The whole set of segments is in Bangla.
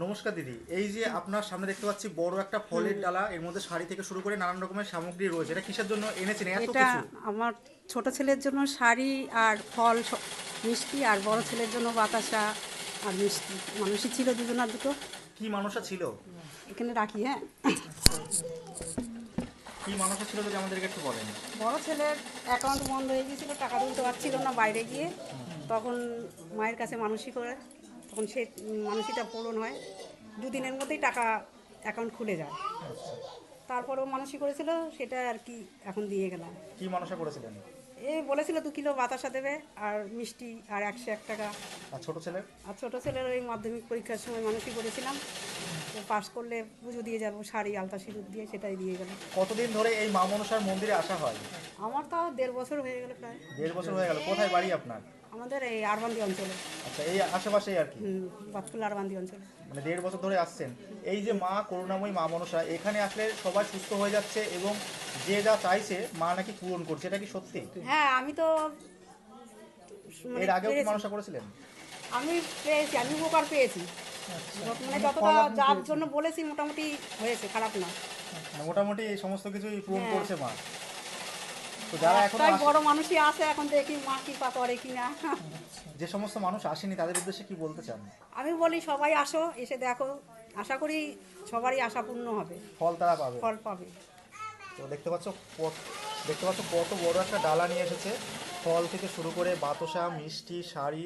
নমস্কার দিদি। এই যে আপনার সামনে দেখতে পাচ্ছি বড় একটা ফলের ডালা এর মধ্যে শাড়ি থেকে শুরু করে নানান রকমের সামগ্রী রয়েছে। এটা কিসের জন্য এনেছেন? এত এটা কিছু? আমার ছোট ছেলের জন্য শাড়ি আর ফল স- মিষ্টি আর বড় ছেলের জন্য বাতাসা আর মিষ্টি। মানুষই ছিল দুজনার দুটো। কি মানুষা ছিল? এখানে রাখি হ্যাঁ। কি মানুষা ছিল যদি আমাদেরকে একটু বলেন? বড় ছেলের অ্যাকাউন্ট বন্ধ হয়ে গিয়েছিল টাকা তুলতে পারছিল না বাইরে গিয়ে। তখন মায়ের কাছে মানুষই করে। তখন সে মানসিকটা পূরণ হয়। দুদিনের মধ্যেই টাকা অ্যাকাউন্ট খুলে যায়। তারপরেও মানসিক করেছিল সেটা আর কি এখন দিয়ে গেলাম। কি মানুষা করেছিলেন? এই বলেছিল দু কিলো বাতাসা দেবে আর মিষ্টি আর একশো এক টাকা। আর ছোট ছেলে আর ছোটো ছেলের ওই মাধ্যমিক পরীক্ষার সময় মানুষই করেছিলাম। তো পাস করলে পুজো দিয়ে যাব শাড়ি আলতা সিঁদুর দিয়ে সেটাই দিয়ে গেল কতদিন ধরে এই মা মনসার মন্দিরে আসা হয়? আমার তাও দেড় বছর হয়ে গেল প্রায়। দেড় বছর হয়ে গেল। কোথায় বাড়ি আপনার? আমাদের এই আরবান্দি অঞ্চলে। আচ্ছা এই আশেপাশেই আর কি? হুম, বাজকুল আরবান্দি অঞ্চলে। মানে দেড় বছর ধরে আসছেন। এই যে মা করুণাময়ী মা মনসা এখানে আসলে সবাই সুস্থ হয়ে যাচ্ছে এবং যে যা চাইছে মা নাকি পূরণ করছে এটা কি সত্যি? হ্যাঁ আমি তো মানে এর আগেও কি পেরেছি। মানুষা করেছিলেন? আমি পেয়েছি আমি উপকার পেয়েছি। মানে যতটা যার জন্য বলেছি মোটামুটি হয়েছে খারাপ না। মানে মোটামুটি এই সমস্ত কিছুই পূরণ হ্যাঁ। করছে মা। বড় মানুষই আছে এখন দেখি মা কৃপা করে কিনা যে সমস্ত মানুষ আসেনি তাদের উদ্দেশ্যে কি বলতে চান? আমি বলি সবাই আসো এসে দেখো। আশা করি সবারই আশা পূর্ণ হবে। ফল তারা পাবে। ফল পাবে। তো দেখতে পাচ্ছ কত- দেখতে পাচ্ছ কত বড় একটা ডালা নিয়ে এসেছে। ফল থেকে শুরু করে বাতাসা মিষ্টি শাড়ি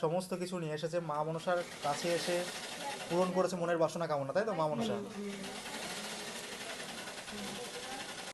সমস্ত কিছু নিয়ে এসেছে। মা মনসার কাছে এসে পূরণ করেছে মনের বাসনা কামনা তাই তো মা মনসা?